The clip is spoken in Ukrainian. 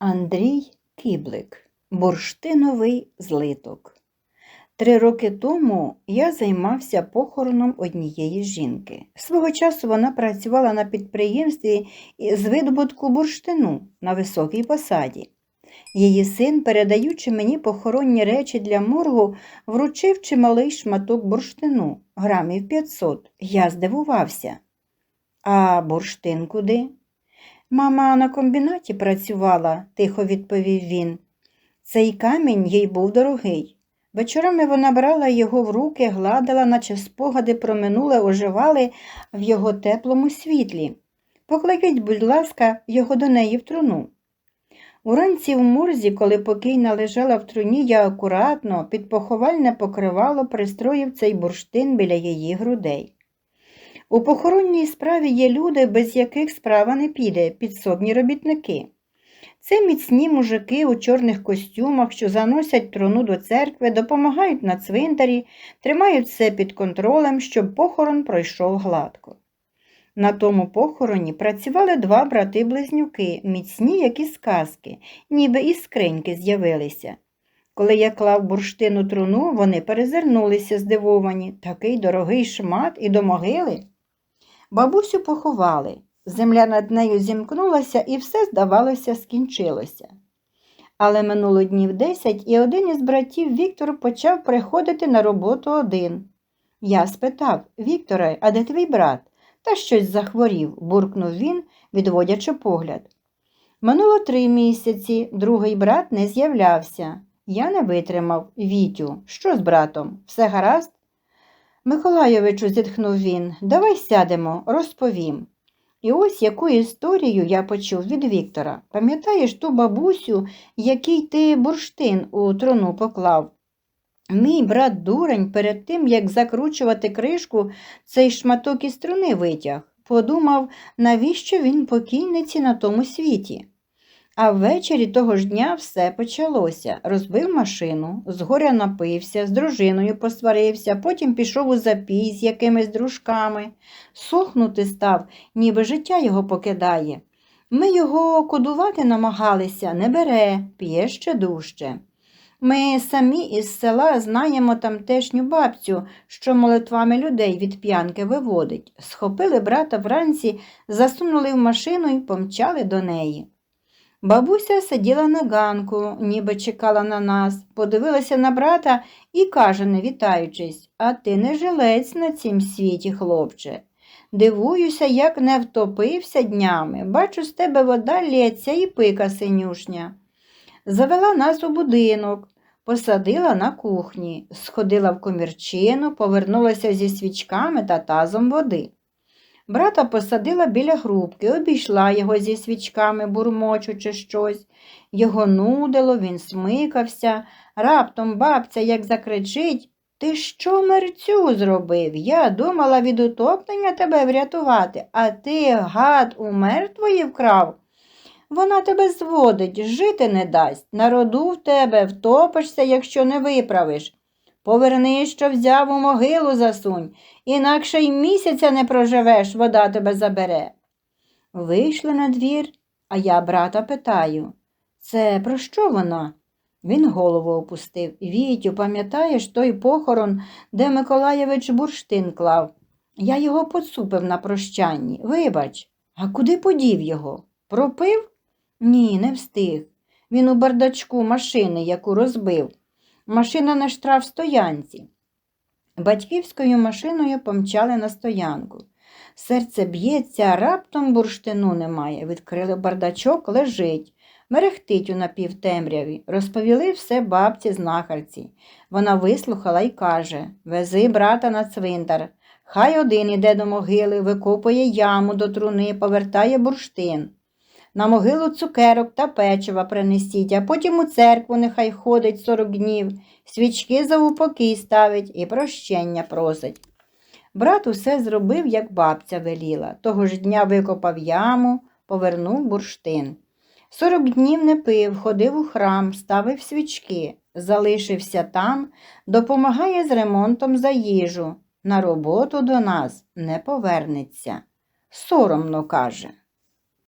Андрій Кіблик. Бурштиновий злиток. Три роки тому я займався похороном однієї жінки. Свого часу вона працювала на підприємстві з видобутку бурштину на високій посаді. Її син, передаючи мені похоронні речі для моргу, вручив чималий шматок бурштину, грамів 500. Я здивувався. А бурштин куди? Мама на комбінаті працювала, тихо відповів він. Цей камінь їй був дорогий. Вечорами вона брала його в руки, гладила, наче спогади про минуле оживали в його теплому світлі. Покликіть, будь ласка, його до неї в труну. Уранці в морзі, коли покійна лежала в труні, я акуратно під поховальне покривало пристроїв цей бурштин біля її грудей. У похоронній справі є люди, без яких справа не піде, підсобні робітники. Це міцні мужики у чорних костюмах, що заносять труну до церкви, допомагають на цвинтарі, тримають все під контролем, щоб похорон пройшов гладко. На тому похороні працювали два брати-близнюки, міцні, як і сказки, ніби із скриньки з'явилися. Коли я клав бурштину труну, вони перезирнулися здивовані. Такий дорогий шмат і до могили. Бабусю поховали. Земля над нею зімкнулася і все, здавалося, скінчилося. Але минуло днів десять, і один із братів Віктор почав приходити на роботу один. Я спитав Вікторе, а де твій брат? Та щось захворів, буркнув він, відводячи погляд. Минуло три місяці, другий брат не з'являвся. Я не витримав Вітю. Що з братом? Все гаразд? Миколайовичу, зітхнув він, давай сядемо, розповім. І ось яку історію я почув від Віктора. Пам'ятаєш ту бабусю, який ти бурштин у труну поклав? Мій брат дурень перед тим, як закручувати кришку, цей шматок із струни витяг. Подумав, навіщо він покійниці на тому світі. А ввечері того ж дня все почалося. Розбив машину, згоря напився, з дружиною посварився, потім пішов у запій з якимись дружками. Сохнути став, ніби життя його покидає. Ми його кодувати намагалися, не бере, п'є ще дужче. Ми самі із села знаємо тамтешню бабцю, що молитвами людей від п'янки виводить. Схопили брата вранці, засунули в машину і помчали до неї. Бабуся сиділа на ганку, ніби чекала на нас, подивилася на брата і каже, не вітаючись, а ти не жилець на цім світі, хлопче. Дивуюся, як не втопився днями. Бачу, з тебе вода лється і пика синюшня. Завела нас у будинок, посадила на кухні, сходила в комірчину, повернулася зі свічками та тазом води. Брата посадила біля грубки, обійшла його зі свічками, бурмочучи щось. Його нудило, він смикався. Раптом бабця як закричить Ти що мерцю зробив? Я думала від утоплення тебе врятувати, а ти, гад, у мертвої вкрав. Вона тебе зводить, жити не дасть. Народу в тебе втопишся, якщо не виправиш. Поверни, що взяв у могилу засунь, інакше й місяця не проживеш, вода тебе забере. Вийшли на двір, а я брата питаю це про що вона? Він голову опустив. Вітю, пам'ятаєш той похорон, де Миколаєвич бурштин клав? Я його поцупив на прощанні. Вибач, а куди подів його? Пропив? Ні, не встиг. Він у бардачку машини, яку розбив. Машина на штраф стоянці. Батьківською машиною помчали на стоянку. Серце б'ється, раптом бурштину немає. Відкрили бардачок, лежить, мерехтить у напівтемряві. Розповіли все бабці знахарці. Вона вислухала і каже Вези брата на цвинтар. Хай один іде до могили, викопує яму до труни, повертає бурштин. На могилу цукерок та печива принесіть, а потім у церкву нехай ходить сорок днів, свічки за упокій ставить і прощення просить. Брат усе зробив, як бабця веліла. Того ж дня викопав яму, повернув бурштин. Сорок днів не пив, ходив у храм, ставив свічки, залишився там, допомагає з ремонтом за їжу. На роботу до нас не повернеться. Соромно каже.